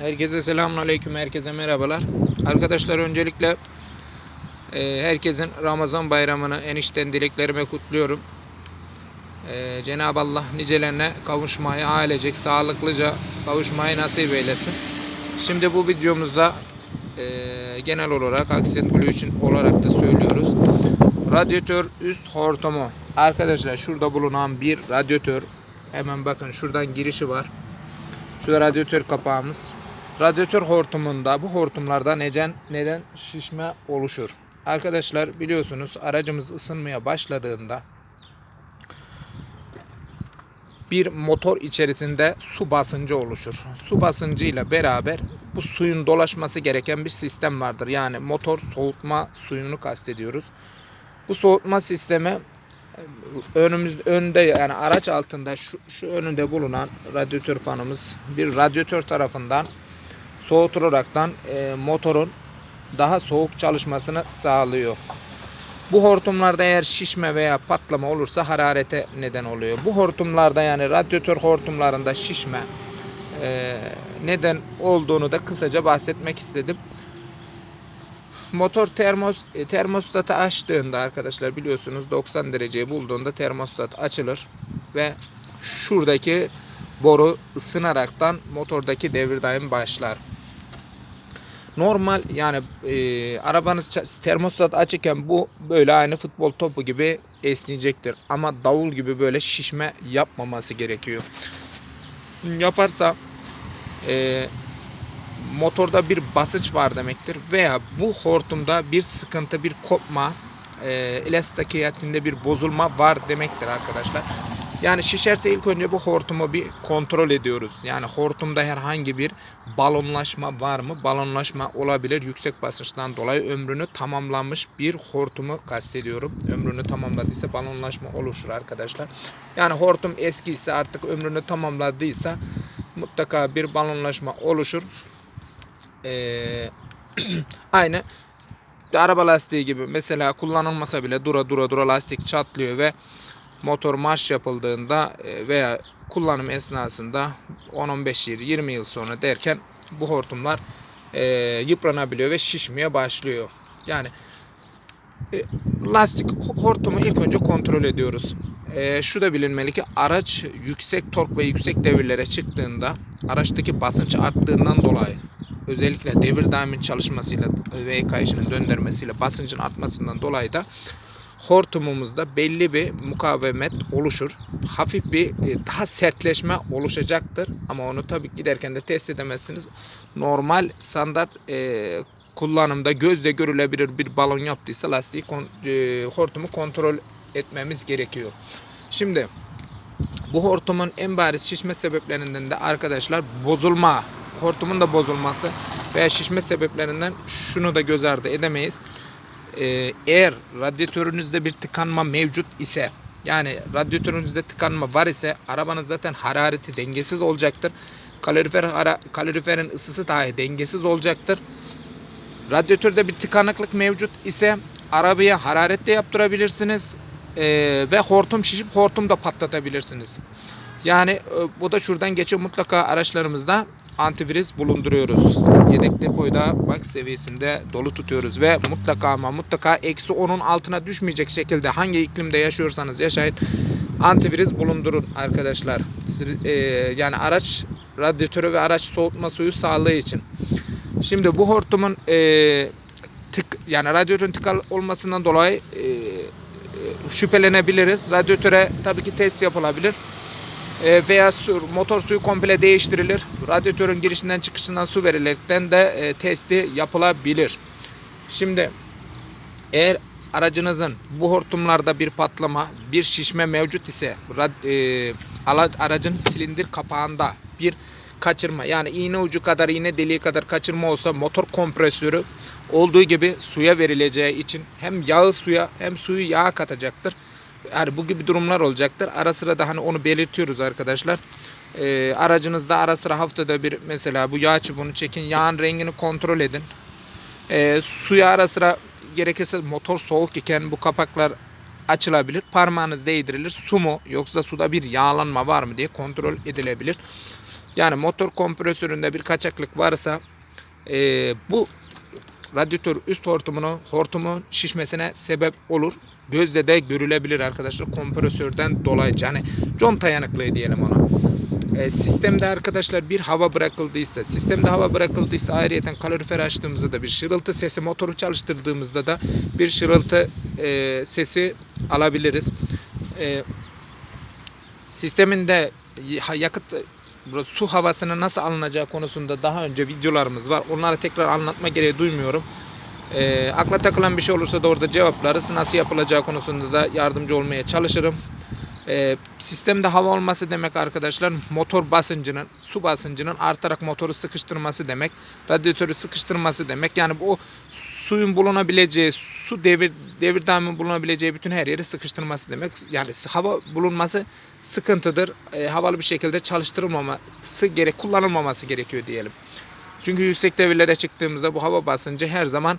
Herkese selamünaleyküm, herkese merhabalar. Arkadaşlar öncelikle e, herkesin Ramazan bayramını enişten dileklerime kutluyorum. E, Cenab-ı Allah nicelerine kavuşmayı, ailecek, sağlıklıca kavuşmayı nasip eylesin. Şimdi bu videomuzda e, genel olarak Aksen Blue için olarak da söylüyoruz. Radyatör üst hortumu. Arkadaşlar şurada bulunan bir radyatör. Hemen bakın şuradan girişi var. Şurada radyatör kapağımız. Radyatör hortumunda bu hortumlarda neden neden şişme oluşur? Arkadaşlar biliyorsunuz aracımız ısınmaya başladığında bir motor içerisinde su basıncı oluşur. Su basıncı ile beraber bu suyun dolaşması gereken bir sistem vardır. Yani motor soğutma suyunu kastediyoruz. Bu soğutma sistemi önümüz önde yani araç altında şu, şu önünde bulunan radyatör fanımız bir radyatör tarafından soğutularaktan e, motorun daha soğuk çalışmasını sağlıyor. Bu hortumlarda eğer şişme veya patlama olursa hararete neden oluyor. Bu hortumlarda yani radyatör hortumlarında şişme e, neden olduğunu da kısaca bahsetmek istedim. Motor termos e, termostatı açtığında arkadaşlar biliyorsunuz 90 dereceyi bulduğunda termostat açılır ve şuradaki boru ısınaraktan motordaki devir daim başlar. Normal yani e, arabanız termostat açıkken bu böyle aynı futbol topu gibi esneyecektir. Ama davul gibi böyle şişme yapmaması gerekiyor. Yaparsa e, motorda bir basınç var demektir veya bu hortumda bir sıkıntı, bir kopma, e, elastikiyetinde bir bozulma var demektir arkadaşlar. Yani şişerse ilk önce bu hortumu bir kontrol ediyoruz. Yani hortumda herhangi bir balonlaşma var mı? Balonlaşma olabilir. Yüksek basınçtan dolayı ömrünü tamamlanmış bir hortumu kastediyorum. Ömrünü tamamladıysa balonlaşma oluşur arkadaşlar. Yani hortum eskiyse artık ömrünü tamamladıysa mutlaka bir balonlaşma oluşur. Ee, aynı araba lastiği gibi mesela kullanılmasa bile dura dura dura lastik çatlıyor ve motor marş yapıldığında e, veya kullanım esnasında 10-15 yıl 20 yıl sonra derken bu hortumlar e, yıpranabiliyor ve şişmeye başlıyor. Yani e, lastik hortumu ilk önce kontrol ediyoruz. E, şu da bilinmeli ki araç yüksek tork ve yüksek devirlere çıktığında araçtaki basınç arttığından dolayı özellikle devir daimin çalışmasıyla ve kayışının döndürmesiyle basıncın artmasından dolayı da hortumumuzda belli bir mukavemet oluşur. Hafif bir e, daha sertleşme oluşacaktır. Ama onu tabii giderken de test edemezsiniz. Normal standart e, kullanımda gözle görülebilir bir balon yaptıysa lastiği kon, e, hortumu kontrol etmemiz gerekiyor. Şimdi bu hortumun en bariz şişme sebeplerinden de arkadaşlar bozulma, hortumun da bozulması veya şişme sebeplerinden şunu da göz ardı edemeyiz. Ee, eğer radyatörünüzde bir tıkanma mevcut ise yani radyatörünüzde tıkanma var ise arabanın zaten harareti dengesiz olacaktır. Kalorifer hara, kaloriferin ısısı dahi dengesiz olacaktır. Radyatörde bir tıkanıklık mevcut ise arabaya hararet de yaptırabilirsiniz Ee, ve hortum şişip hortum da patlatabilirsiniz. Yani e, bu da şuradan geçiyor mutlaka araçlarımızda antivirüs bulunduruyoruz. Yedek depoyu da max seviyesinde dolu tutuyoruz ve mutlaka ama mutlaka eksi 10'un altına düşmeyecek şekilde hangi iklimde yaşıyorsanız yaşayın antivirüs bulundurun arkadaşlar. Ee, yani araç radyatörü ve araç soğutma suyu sağlığı için. Şimdi bu hortumun e, tık yani radyatörün tıkalı olmasından dolayı e, e, şüphelenebiliriz. Radyatöre tabii ki test yapılabilir. E, veya motor suyu komple değiştirilir. Radyatörün girişinden çıkışından su verilerekten de e, testi yapılabilir. Şimdi eğer aracınızın bu hortumlarda bir patlama, bir şişme mevcut ise e, aracın silindir kapağında bir kaçırma yani iğne ucu kadar iğne deliği kadar kaçırma olsa motor kompresörü olduğu gibi suya verileceği için hem yağı suya hem suyu yağa katacaktır. Yani bu gibi durumlar olacaktır. Ara sıra da hani onu belirtiyoruz arkadaşlar. Ee, aracınızda ara sıra haftada bir mesela bu yağ çubuğunu çekin. Yağın rengini kontrol edin. Ee, suya ara sıra gerekirse motor soğuk iken bu kapaklar açılabilir. Parmağınız değdirilir. Su mu yoksa suda bir yağlanma var mı diye kontrol edilebilir. Yani motor kompresöründe bir kaçaklık varsa e, bu radyatör üst hortumunu hortumun şişmesine sebep olur. Gözle de görülebilir arkadaşlar kompresörden dolayı. Yani conta yanıklığı diyelim ona. E, sistemde arkadaşlar bir hava bırakıldıysa, sistemde hava bırakıldıysa ayrıyeten kalorifer açtığımızda da bir şırıltı sesi, motoru çalıştırdığımızda da bir şırıltı e, sesi alabiliriz. E, sisteminde yakıt su havasının nasıl alınacağı konusunda daha önce videolarımız var. Onları tekrar anlatma gereği duymuyorum. E, akla takılan bir şey olursa da orada cevaplarız. Nasıl yapılacağı konusunda da yardımcı olmaya çalışırım. E, sistemde hava olması demek arkadaşlar motor basıncının, su basıncının artarak motoru sıkıştırması demek. Radyatörü sıkıştırması demek. Yani bu suyun bulunabileceği, su devir devir daiminin bulunabileceği bütün her yeri sıkıştırması demek. Yani hava bulunması sıkıntıdır. E, havalı bir şekilde çalıştırılmaması gerek, kullanılmaması gerekiyor diyelim. Çünkü yüksek devirlere çıktığımızda bu hava basıncı her zaman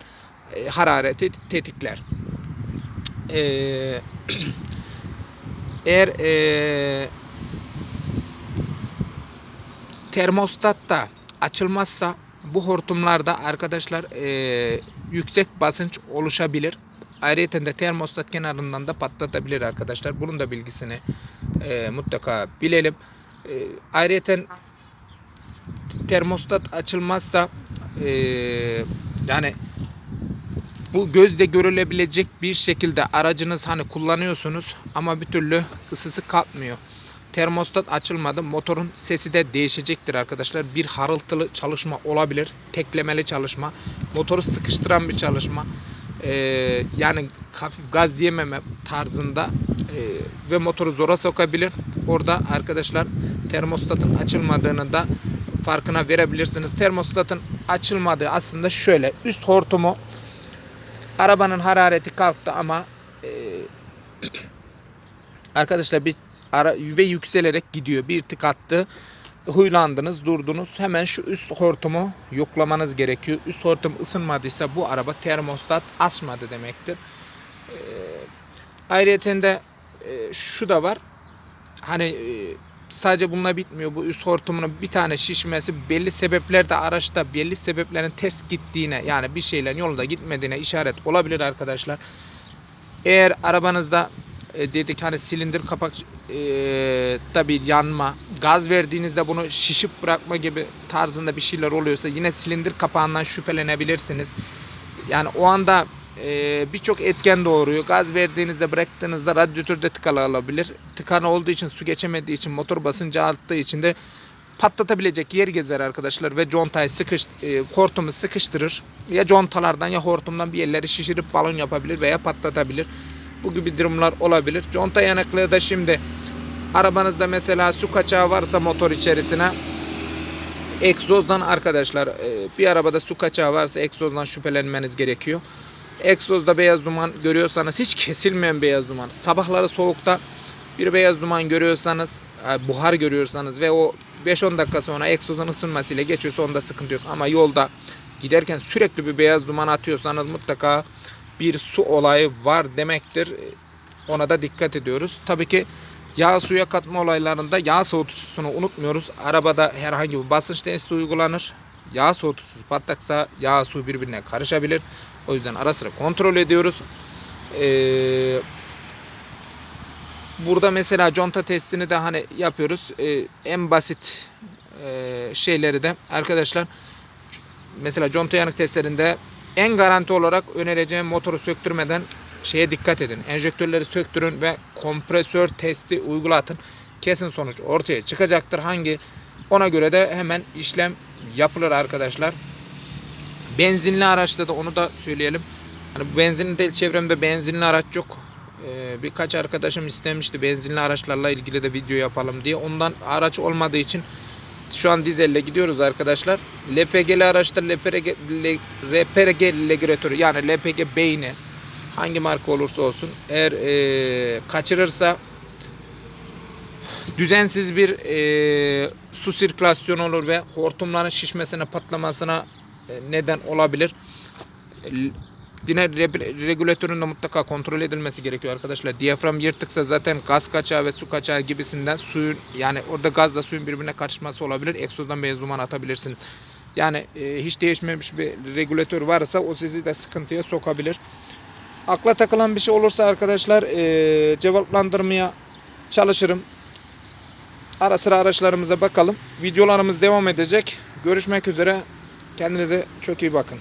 e, harareti tetikler. Eee eğer eee termostat da açılmazsa bu hortumlarda arkadaşlar eee, yüksek basınç oluşabilir. Ayrıca de termostat kenarından da patlatabilir arkadaşlar. Bunun da bilgisini eee, mutlaka bilelim. Eee ayrıca termostat açılmazsa eee, yani bu gözle görülebilecek bir şekilde aracınız hani kullanıyorsunuz ama bir türlü ısısı kalkmıyor. Termostat açılmadı. Motorun sesi de değişecektir arkadaşlar. Bir harıltılı çalışma olabilir. Teklemeli çalışma. Motoru sıkıştıran bir çalışma. Ee, yani hafif gaz yememe tarzında ee, ve motoru zora sokabilir. Orada arkadaşlar termostatın açılmadığını da farkına verebilirsiniz. Termostatın açılmadığı aslında şöyle. Üst hortumu Arabanın harareti kalktı ama e, arkadaşlar bir ara ve yükselerek gidiyor. Bir tık attı. Huylandınız, durdunuz. Hemen şu üst hortumu yoklamanız gerekiyor. Üst hortum ısınmadıysa bu araba termostat açmadı demektir. E, ayrıca de e, şu da var. Hani e, sadece bununla bitmiyor. Bu üst hortumunun bir tane şişmesi belli sebeplerde araçta belli sebeplerin test gittiğine yani bir şeylerin yolunda gitmediğine işaret olabilir arkadaşlar. Eğer arabanızda e, dedik hani silindir kapak e, da yanma, gaz verdiğinizde bunu şişip bırakma gibi tarzında bir şeyler oluyorsa yine silindir kapağından şüphelenebilirsiniz. Yani o anda e, birçok etken doğuruyor. Gaz verdiğinizde bıraktığınızda radyatörde tıkalı olabilir. Tıkanı olduğu için su geçemediği için motor basıncı arttığı için de patlatabilecek yer gezer arkadaşlar ve contayı sıkış, e, hortumu sıkıştırır. Ya contalardan ya hortumdan bir yerleri şişirip balon yapabilir veya patlatabilir. Bu gibi durumlar olabilir. Conta yanıklığı da şimdi arabanızda mesela su kaçağı varsa motor içerisine egzozdan arkadaşlar e, bir arabada su kaçağı varsa egzozdan şüphelenmeniz gerekiyor. Egzozda beyaz duman görüyorsanız hiç kesilmeyen beyaz duman. Sabahları soğukta bir beyaz duman görüyorsanız, e, buhar görüyorsanız ve o 5-10 dakika sonra egzozun ısınmasıyla geçiyorsa onda sıkıntı yok. Ama yolda giderken sürekli bir beyaz duman atıyorsanız mutlaka bir su olayı var demektir. Ona da dikkat ediyoruz. Tabii ki yağ suya katma olaylarında yağ soğutucusunu unutmuyoruz. Arabada herhangi bir basınç testi uygulanır. Yağ soğutucusu patlaksa yağ su birbirine karışabilir. O yüzden ara sıra kontrol ediyoruz. Ee, burada mesela conta testini de hani yapıyoruz. Ee, en basit e, şeyleri de arkadaşlar mesela conta yanık testlerinde en garanti olarak önereceğim motoru söktürmeden şeye dikkat edin. Enjektörleri söktürün ve kompresör testi uygulatın. Kesin sonuç ortaya çıkacaktır. Hangi ona göre de hemen işlem yapılır arkadaşlar. Benzinli araçta da onu da söyleyelim. Hani benzinli değil çevremde benzinli araç yok. Ee, birkaç arkadaşım istemişti benzinli araçlarla ilgili de video yapalım diye. Ondan araç olmadığı için şu an dizelle gidiyoruz arkadaşlar. LPG'li araçta LPG, LPG regülatörü yani LPG beyni hangi marka olursa olsun eğer e, kaçırırsa düzensiz bir e, su sirkülasyonu olur ve hortumların şişmesine patlamasına e, neden olabilir. Yine re- regülatörün de mutlaka kontrol edilmesi gerekiyor arkadaşlar. Diyafram yırtıksa zaten gaz kaçağı ve su kaçağı gibisinden suyun yani orada gazla suyun birbirine karışması olabilir. Egzozdan beyaz atabilirsiniz. Yani e, hiç değişmemiş bir regülatör varsa o sizi de sıkıntıya sokabilir. Akla takılan bir şey olursa arkadaşlar e, cevaplandırmaya çalışırım. Ara sıra araçlarımıza bakalım. Videolarımız devam edecek. Görüşmek üzere. Kendinize çok iyi bakın.